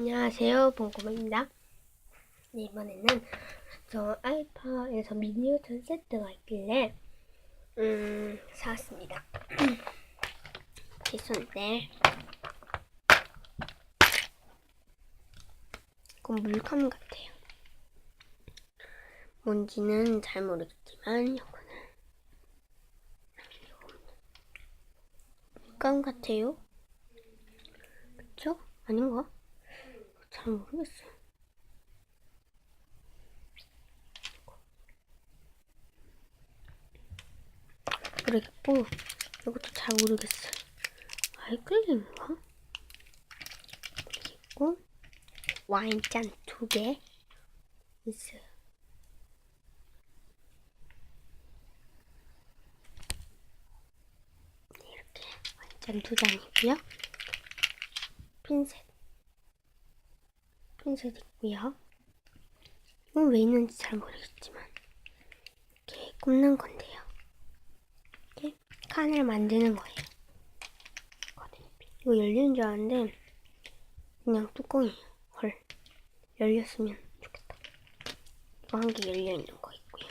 안녕하세요, 봉고입니다. 네, 이번에는 저 알파에서 미니어처 세트가 있길래 음 사왔습니다. 비싼데 이건 물감 같아요. 뭔지는 잘 모르겠지만 이거는 물감 같아요. 그쵸? 아닌가? 잘 모르겠어요. 모르겠고 이것도 잘 모르겠어요. 아이클림인가? 모르겠고 와인잔 두 개 있어요. 네, 이렇게 와인잔 두 잔이고요. 핀셋 핀셋 있고요. 이건 왜 있는지 잘 모르겠지만 이렇게 꼽는 건데요. 이렇게 칸을 만드는 거예요. 이거 열리는 줄 알았는데 그냥 뚜껑이에요. 헐. 열렸으면 좋겠다. 이거 한 개 열려 있는 거 있고요.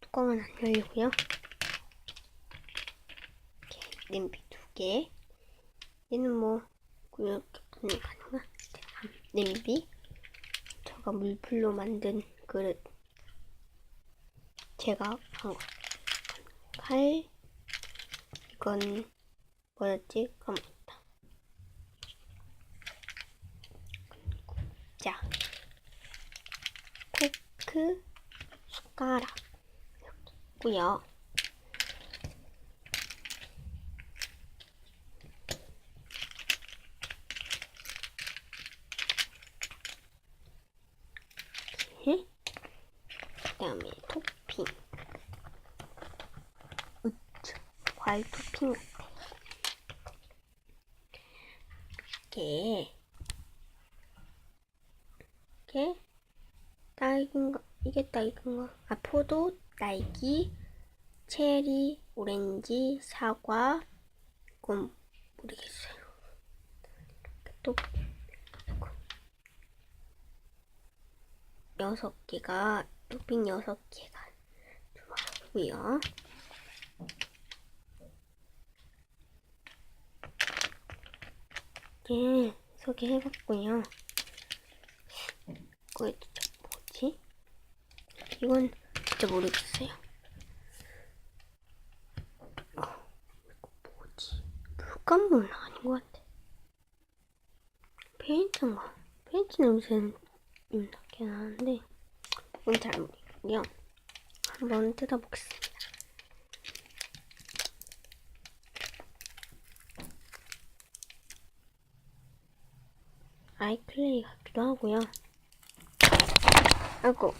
뚜껑은 안 열리고요. 이렇게 냄비 두 개. 얘는 뭐 이렇게 분리 가능한 냄비. 제가 물풀로 만든 그릇. 제가 한 거. 칼. 이건 뭐였지? 까먹었다. 자, 포크, 숟가락 이렇게 있고요. 그다음에 토핑. 으쌰, 과일 토핑 같아. 이렇게. 이렇게. 딸기인가 이게 딸기인가 아 포도 딸기 체리 오렌지 사과 이건 모르겠어요. 또 이거. 여섯 개가 토핑 여섯 개가 들어가고요 이렇게 소개해봤고요. 이거 뭐지? 이건 진짜 모르겠어요. 어, 이거 뭐지? 물감은 아닌 것 같아. 페인트인가? 페인트 냄새는 음, 나긴 하는데 이건 잘 모르겠고요. 한번 뜯어보겠습니다. 아이클레이 같기도 하고요. 아이고.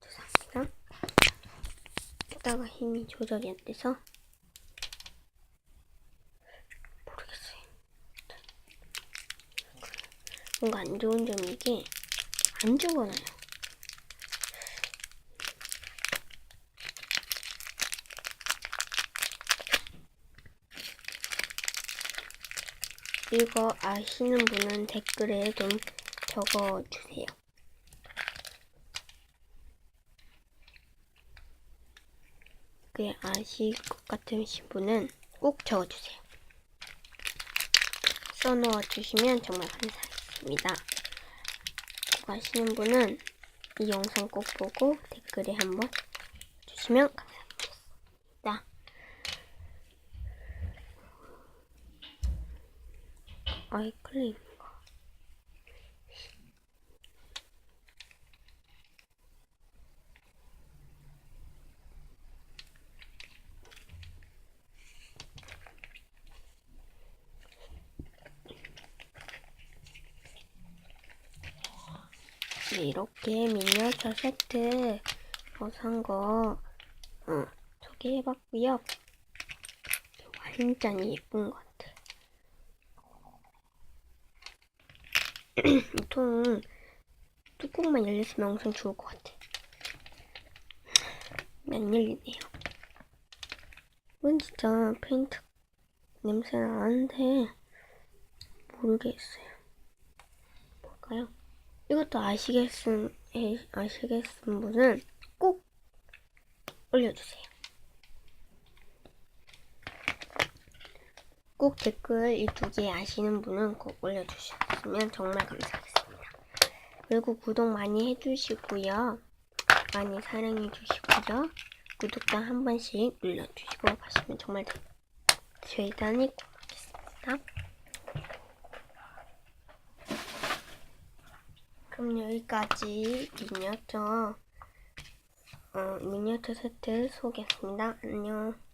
죄송합니다. 뜯다가 힘이 조절이 안 돼서 모르겠어요. 뭔가 안 좋은 점이 이게 안 죽어나요. 이거 아시는 분은 댓글에 좀 적어주세요. 그게 아실 것 같으신 분은 꼭 적어주세요. 써놓아 주시면 정말 감사하 겠습니다. 그거 아시는 분은 이 영상 꼭 보고 댓글에 한번 주시면 감사하겠습니다. 아이클레 이렇게 미니어처 세트 어, 산거 어, 소개해봤고요. 완전 예쁜 것 같아. 보통 뚜껑만 열렸으면 엄청 좋을 것 같아. 안 열리네요. 이건 진짜 페인트 냄새 나는데 모르겠어요. 뭘까요? 이것도 아시겠음 에- 아시겠음 분은 꼭 올려주세요. 꼭 댓글 이 두 개 아시는 분은 꼭 올려주셨으면 정말 감사하겠습니다. 그리고 구독 많이 해주시고요. 많이 사랑해주시고요. 구독장 한 번씩 눌러주시고 가시면 정말 대- 대단히 고맙겠습니다. 그럼 여기까지 미니어처 어, 미니어처 세트 소개했습니다. 안녕.